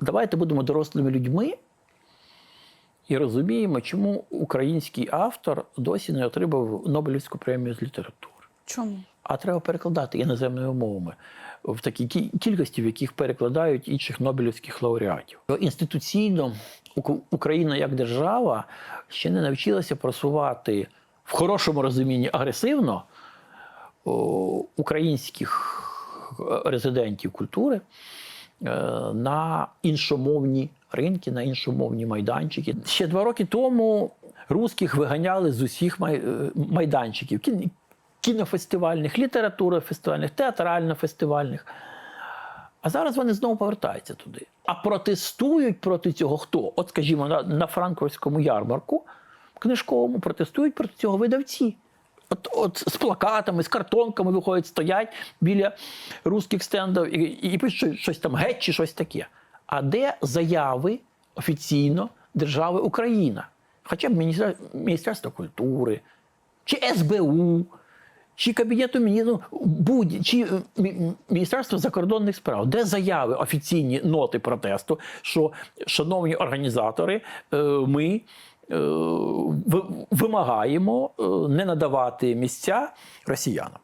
давайте будемо дорослими людьми і розуміємо, чому український автор досі не отримав Нобелівську премію з літератури. Чому? А треба перекладати іноземними мовами в такій кількості, в яких перекладають інших нобелівських лауреатів. Інституційно Україна як держава ще не навчилася просувати в хорошому розумінні агресивно українських е, резидентів культури на іншомовні ринки, на іншомовні майданчики. Ще два роки тому русських виганяли з усіх е, майданчиків кін- кінофестивальних, літературофестивальних, театрально-фестивальних. А зараз вони знову повертаються туди. А протестують проти цього хто? От, скажімо, на, на Франківському ярмарку книжковому протестують проти цього видавці. От, от з плакатами, з картонками виходять, стоять біля русських стендів і, і пишуть щось там геть чи щось таке. А де заяви офіційно держави Україна? Хоча б Міністер- Міністерство культури, чи СБУ, чи Кабінету міністрів, будь чи е, Міністерство закордонних справ, де заяви офіційні ноти протесту, що шановні організатори, е, ми вимагаємо е, не надавати місця росіянам.